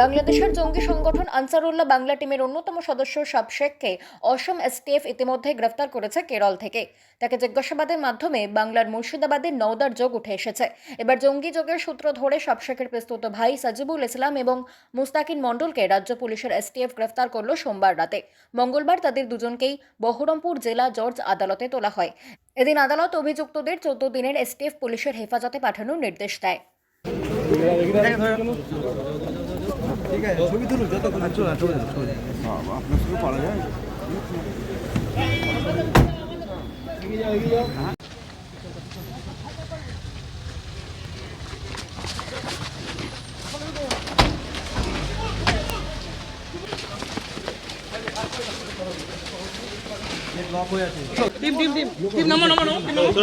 বাংলাদেশের জঙ্গি সংগঠন আনসারুল্লাহ বাংলা টিমের অন্যতম সদস্য সাব শেখকে অসম এসটিএফ ইতিমধ্যে গ্রেফতার করেছে কেরল থেকে। তাকে জিজ্ঞাসাবাদের মাধ্যমে বাংলার মুর্শিদাবাদের নওদার যোগ উঠে এসেছে। এবার জঙ্গি যোগের সূত্র ধরে সাব শেখের প্রস্তুত ভাই সাজিবুল ইসলাম এবং মুস্তাকিন মণ্ডলকে রাজ্য পুলিশের এসটিএফ গ্রেফতার করল সোমবার রাতে। মঙ্গলবার তাদের দুজনকেই বহরমপুর জেলা জর্জ আদালতে তোলা হয়। এদিন আদালত অভিযুক্তদের চোদ্দ দিনের এসটিএফ পুলিশের হেফাজতে পাঠানোর নির্দেশ দেয়। ঠিক আছে যত আপনার সঙ্গে পারা যায় টিম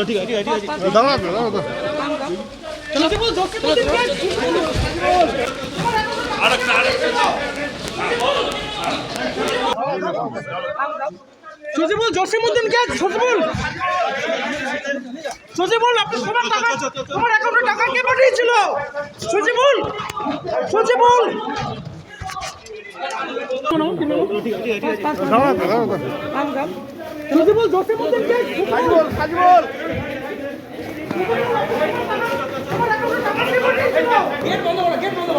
ঠিক আছে ঠিক চলো চলো সজিবুল জসিমউদ্দিন কে? সজিবুল সজিবুল আপনি তোমার টাকা তোমার অ্যাকাউন্টে টাকা কে পাঠিয়েছিল? সজিবুল সজিবুল সজিবুল জসিমউদ্দিন কে? সাজিবল সাজিবল। கேட் வந்து கேட் வந்து